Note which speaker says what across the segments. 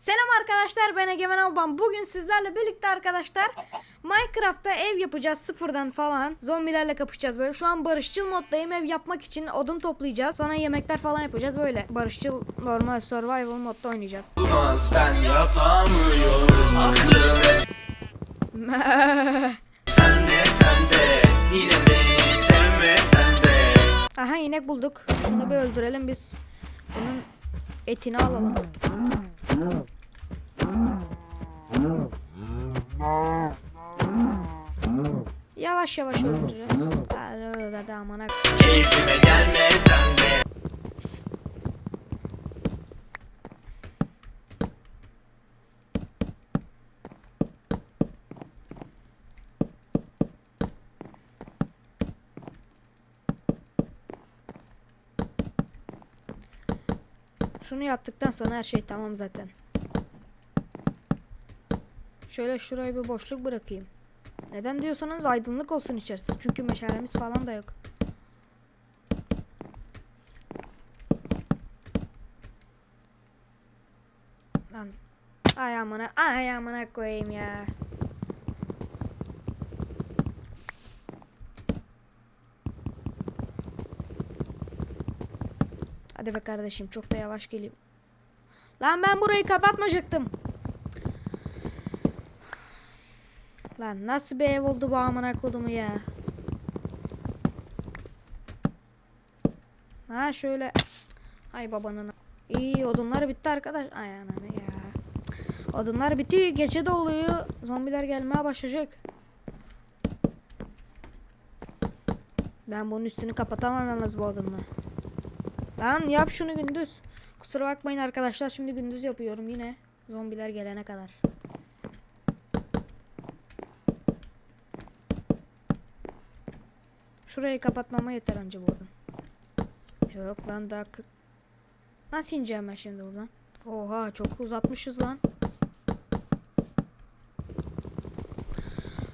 Speaker 1: Selam arkadaşlar ben Egemen Alban. Bugün sizlerle birlikte arkadaşlar Minecraft'ta ev yapacağız sıfırdan falan. Zombilerle kapışacağız böyle. Şu an barışçıl moddayım. Ev yapmak için odun toplayacağız. Sonra yemekler falan yapacağız böyle. Barışçıl normal survival modda oynayacağız.
Speaker 2: Ben yapamıyorum Aklım sen de sen de Yine beni sevme sen de
Speaker 1: Aha inek bulduk. Şunu bir öldürelim biz. Bunun etini alalım. Yavaş yavaş öldüreceğiz.
Speaker 2: Keyfime gelme sen de
Speaker 1: Şunu yaptıktan sonra her şey tamam zaten. Şöyle şuraya bir boşluk bırakayım. Neden diyorsanız aydınlık olsun içerisi. Çünkü meşalemiz falan da yok. Lan ay amına ay amına koyayım ya. Hadi be kardeşim çok da yavaş geleyim. Lan ben burayı kapatmayacaktım. Lan nasıl bir ev oldu bu amına kodumu ya. Ha şöyle. Ay babanın. İyi odunlar bitti arkadaş. Ay ananı ya. Odunlar bitiyor. Gece de oluyor. Zombiler gelmeye başlayacak. Ben bunun üstünü kapatamam yalnız bu odunla. Lan yap şunu gündüz. Kusura bakmayın arkadaşlar şimdi gündüz yapıyorum yine. Zombiler gelene kadar. Şurayı kapatmama yeter anca bu odun. Yok lan daha kırk- Nasıl ineceğim ben şimdi buradan? Oha çok uzatmışız lan.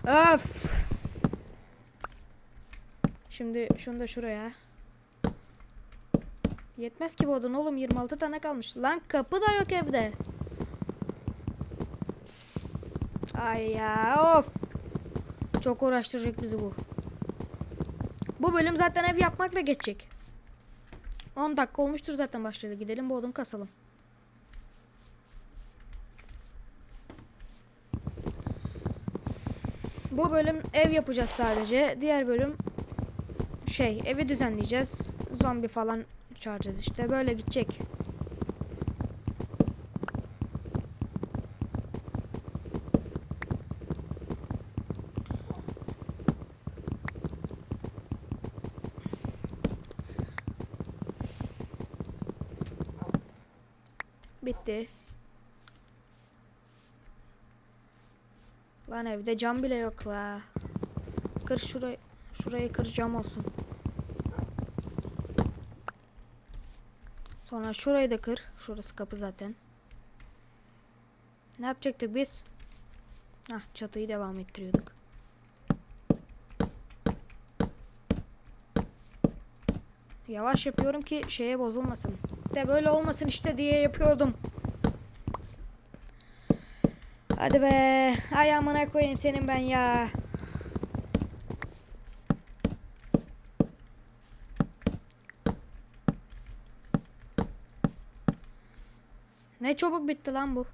Speaker 1: Öf. Şimdi şunu da şuraya. Yetmez ki bu odun oğlum 26 tane kalmış. Lan kapı da yok evde. Ay ya of. Çok uğraştıracak bizi bu. Bu bölüm zaten ev yapmakla geçecek. 10 dakika olmuştur zaten başladı. Gidelim bu odun kasalım. Bu bölüm ev yapacağız sadece. Diğer bölüm şey evi düzenleyeceğiz. Zombi falan çağıracağız işte. Böyle gidecek. Bitti. Lan evde cam bile yok la. Kır şurayı. Şurayı kır cam olsun. Sonra şurayı da kır. Şurası kapı zaten. Ne yapacaktık biz? Hah çatıyı devam ettiriyorduk. Yavaş yapıyorum ki şeye bozulmasın. De böyle olmasın işte diye yapıyordum. Hadi be. Ay amına koyayım senin ben ya. Ne çabuk bitti lan bu.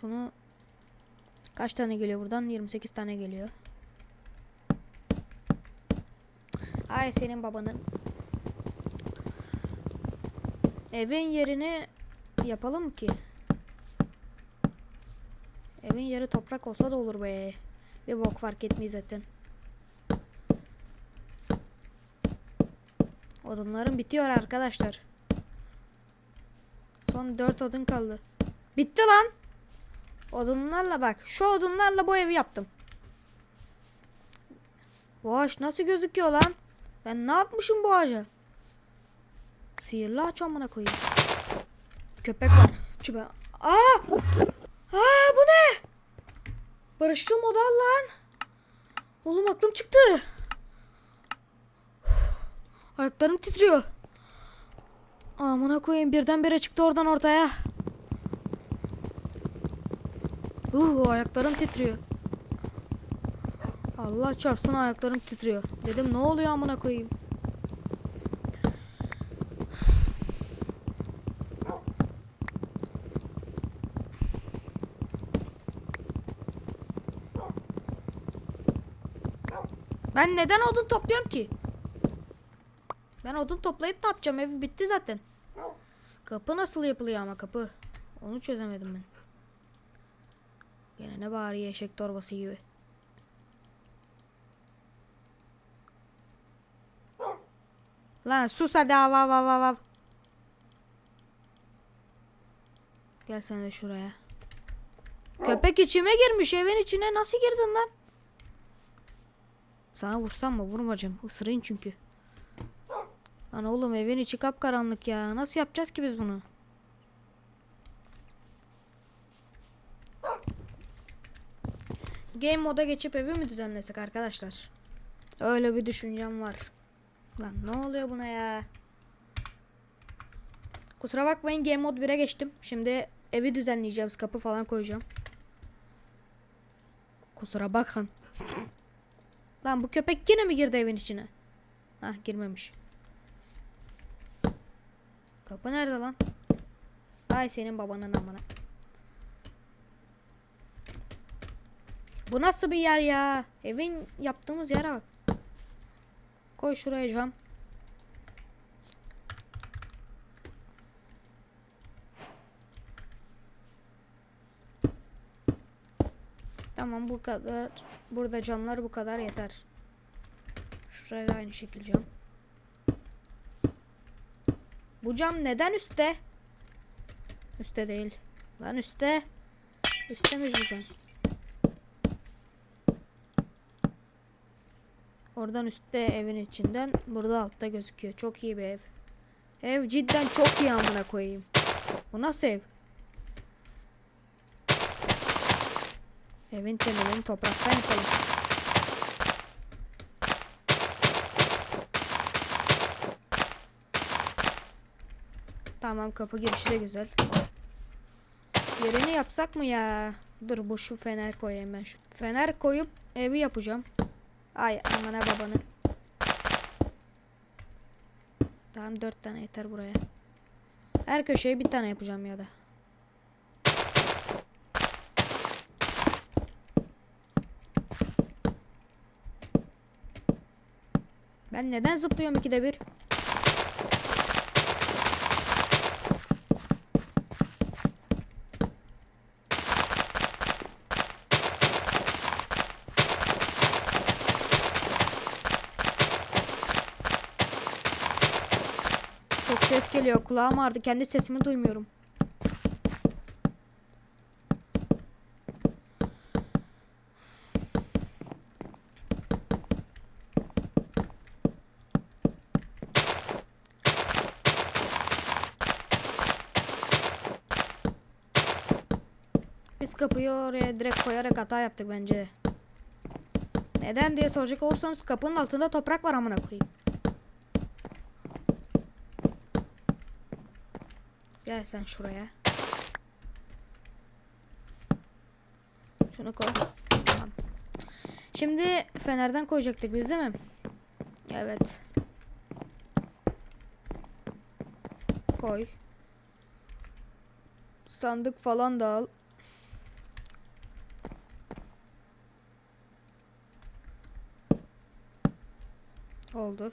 Speaker 1: Şunu kaç tane geliyor buradan? 28 tane geliyor. Ay senin babanın. Evin yerini yapalım ki. Evin yeri toprak olsa da olur be. Bir bok fark etmiyor zaten. Odunlarım bitiyor arkadaşlar. Son 4 odun kaldı. Bitti lan. Odunlarla bak. Şu odunlarla bu evi yaptım. Bu ağaç nasıl gözüküyor lan? Ben ne yapmışım bu ağaca? Sihirli ağaç amına koyayım. Köpek var. Çübe. Aa! Aa bu ne? Barışçıl modal lan. Oğlum aklım çıktı. Ayaklarım titriyor. Amına koyayım birdenbire çıktı oradan ortaya. Uh ayaklarım titriyor. Allah çarpsın ayaklarım titriyor. Dedim ne oluyor amına koyayım. Ben neden odun topluyorum ki? Odun toplayıp ne yapacağım? Ev bitti zaten. Kapı nasıl yapılıyor ama kapı? Onu çözemedim ben. Gene ne bari eşek torbası gibi. Lan sus hadi av av av av. Gel sen de şuraya. Köpek içime girmiş evin içine nasıl girdin lan? Sana vursam mı? Vurmacım. Isırayım çünkü. Lan oğlum evin içi kapkaranlık ya. Nasıl yapacağız ki biz bunu? Game moda geçip evi mi düzenlesek arkadaşlar? Öyle bir düşüncem var. Lan ne oluyor buna ya? Kusura bakmayın game mod 1'e geçtim. Şimdi evi düzenleyeceğiz. Kapı falan koyacağım. Kusura bakın. Lan bu köpek yine mi girdi evin içine? Hah girmemiş. Kapı nerede lan? Ay senin babanın amına. Bu nasıl bir yer ya? Evin yaptığımız yere bak. Koy şuraya cam. Tamam bu kadar. Burada camlar bu kadar yeter. Şuraya da aynı şekil cam. Bu cam neden üstte? Üstte değil. Lan üstte. Üstte mi cam? Oradan üstte evin içinden. Burada altta gözüküyor. Çok iyi bir ev. Ev cidden çok iyi amına koyayım. Bu nasıl ev? Evin temelini topraktan yapalım. Tamam kapı girişi de güzel. Yerini yapsak mı ya? Dur bu şu fener koyayım ben şu. Fener koyup evi yapacağım. Ay amına babanı. Tamam dört tane yeter buraya. Her köşeye bir tane yapacağım ya da. Ben neden zıplıyorum ikide bir? Çok ses geliyor. Kulağım ağrıdı. Kendi sesimi duymuyorum. Biz kapıyı oraya direkt koyarak hata yaptık bence. Neden diye soracak olursanız kapının altında toprak var amına koyayım. Gel sen şuraya. Şunu koy. Tamam. Şimdi fenerden koyacaktık biz değil mi? Evet. Koy. Sandık falan da al. Oldu.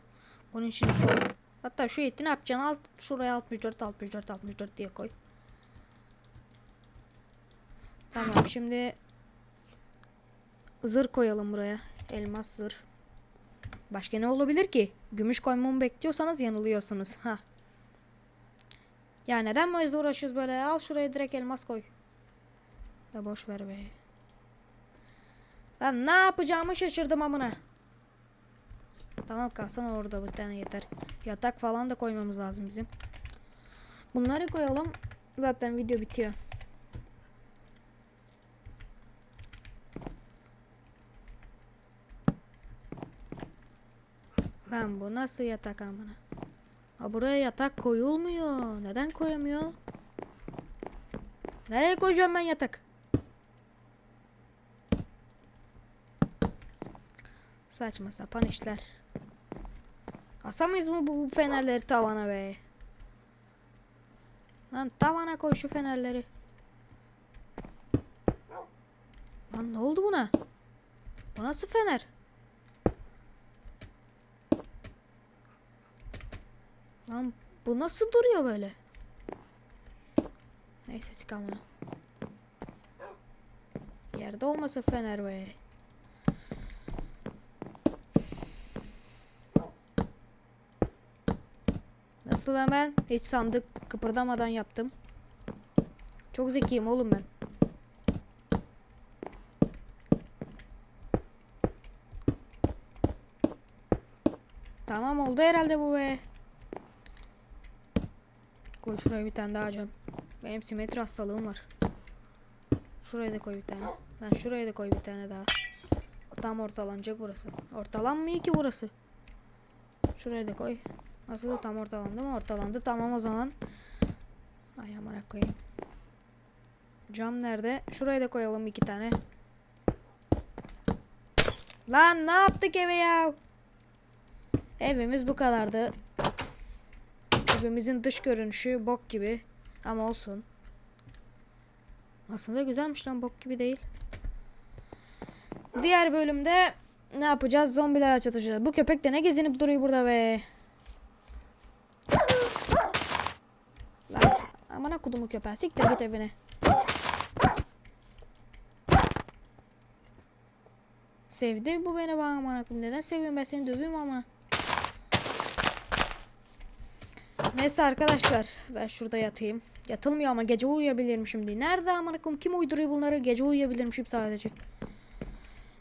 Speaker 1: Bunun içine koy. Hatta şu eti ne yapacaksın? Alt, şuraya 64 64 64 diye koy. Tamam şimdi zır koyalım buraya. Elmas zır. Başka ne olabilir ki? Gümüş koymamı bekliyorsanız yanılıyorsunuz. Ha. Ya neden böyle uğraşıyoruz böyle? Al şuraya direkt elmas koy. Da boş ver be. Lan ne yapacağımı şaşırdım amına. Tamam kalsana orada bir tane yeter. Yatak falan da koymamız lazım bizim. Bunları koyalım. Zaten video bitiyor. Lan bu nasıl yatak amına? Ha buraya yatak koyulmuyor. Neden koyamıyor? Nereye koyacağım ben yatak? Saçma sapan işler. Asamayız mı bu fenerleri tavana be? Lan tavana koy şu fenerleri. Lan ne oldu buna? Bu nasıl fener? Lan bu nasıl duruyor böyle? Neyse çıkalım. Yerde olmasa fener be. Nasıl hemen? Hiç sandık kıpırdamadan yaptım. Çok zekiyim oğlum ben. Tamam oldu herhalde bu be. Koy şuraya bir tane daha cam. Benim simetri hastalığım var. Şuraya da koy bir tane. Lan şuraya da koy bir tane daha. Tam ortalanacak burası. Ortalanmıyor ki burası. Şuraya da koy. Nasıl tam ortalandı mı? Ortalandı. Tamam o zaman. Ay amına koyayım. Cam nerede? Şuraya da koyalım iki tane. Lan ne yaptık eve ya? Evimiz bu kadardı. Evimizin dış görünüşü bok gibi. Ama olsun. Aslında güzelmiş lan bok gibi değil. Diğer bölümde ne yapacağız? Zombiler çatışacağız. Bu köpek de ne gezinip duruyor burada be. Lan amına kudumu köpeği. Siktir git evine. Sevdi bu beni bana amına. Neden seviyorum ben seni döveyim ama. Neyse arkadaşlar ben şurada yatayım. Yatılmıyor ama gece uyuyabilirim şimdi. Nerede amına? Kim uyduruyor bunları? Gece uyuyabilirim şimdi sadece.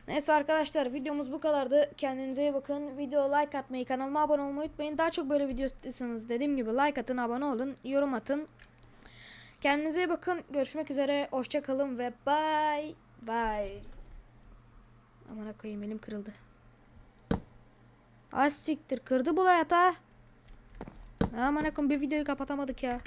Speaker 1: Neyse arkadaşlar videomuz bu kadardı. Kendinize iyi bakın. Video like atmayı, kanalıma abone olmayı unutmayın. Daha çok böyle video istiyorsanız dediğim gibi like atın, abone olun, yorum atın. Kendinize iyi bakın. Görüşmek üzere. Hoşça kalın ve bye bye. Aman koyayım elim kırıldı. Az siktir kırdı bu da yatağı. Aman akım bir videoyu kapatamadık ya.